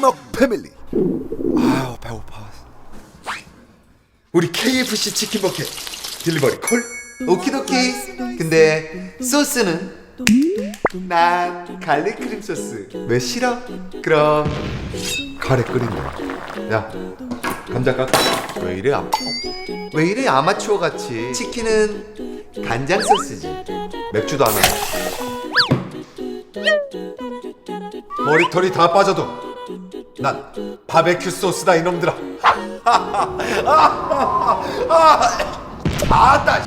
찍먹 패밀리. 아유 배고파. 우리 KFC 치킨 버켓 딜리버리 콜? 오키도키. 근데 소스는? 난 갈릭 크림 소스. 왜 싫어? 그럼 카레 끓인다 야 감자 깎아. 왜 이래 아- 왜 이래 아마추어 같이? 치킨은 간장 소스지. 맥주도 안 하고 머리털이 다 빠져도 난 바베큐 소스다 이놈들아. 아나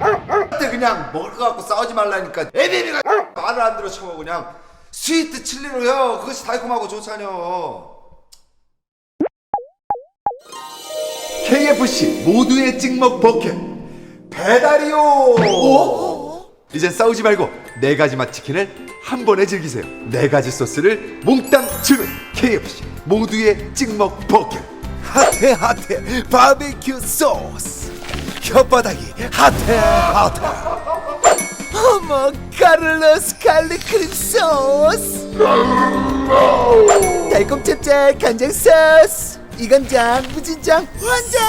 때 그냥 먹을 거 갖고 싸우지 말라니까. 애비비가 말을 안 들어 쳐고 그냥. 스위트 칠리로 요 그것이 달콤하고 좋잖여. KFC 모두의 찍먹 버켓. 배달이요! 이젠 싸우지 말고 네 가지 맛 치킨을 한 번에 즐기세요. 네 가지 소스를 몽땅 주는 KFC 모두의 찍먹 버켓 핫해 핫해. 바비큐 소스. 혓바닥이 핫해 핫해. 어머 카를로스 갈릭 크림 소스. 달콤 짭짤 간장 소스. 이간장 무진장 완장.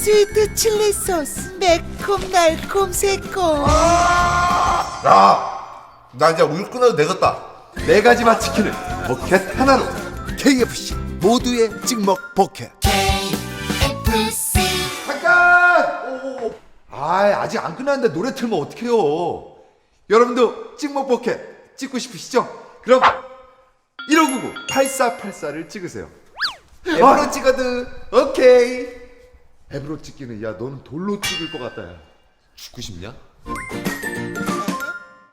스위트 칠리 소스. 매콤 달콤 새콤. 야, 나 이제 우유 끊어도 되겠다. 네 가지 맛 치킨을 버켓 하나로 KFC 모두의 찍먹 버켓. 잠깐! 오, 아, 아직 안 끝났는데 노래 틀면 어떡해요? 여러분도 찍먹 버켓 찍고 싶으시죠? 그럼 1599 8484를 찍으세요. 앱으로 찍어도 오케이. 앱으로 찍기는 야 너는 돌로 찍을 것 같다 야. 죽고 싶냐?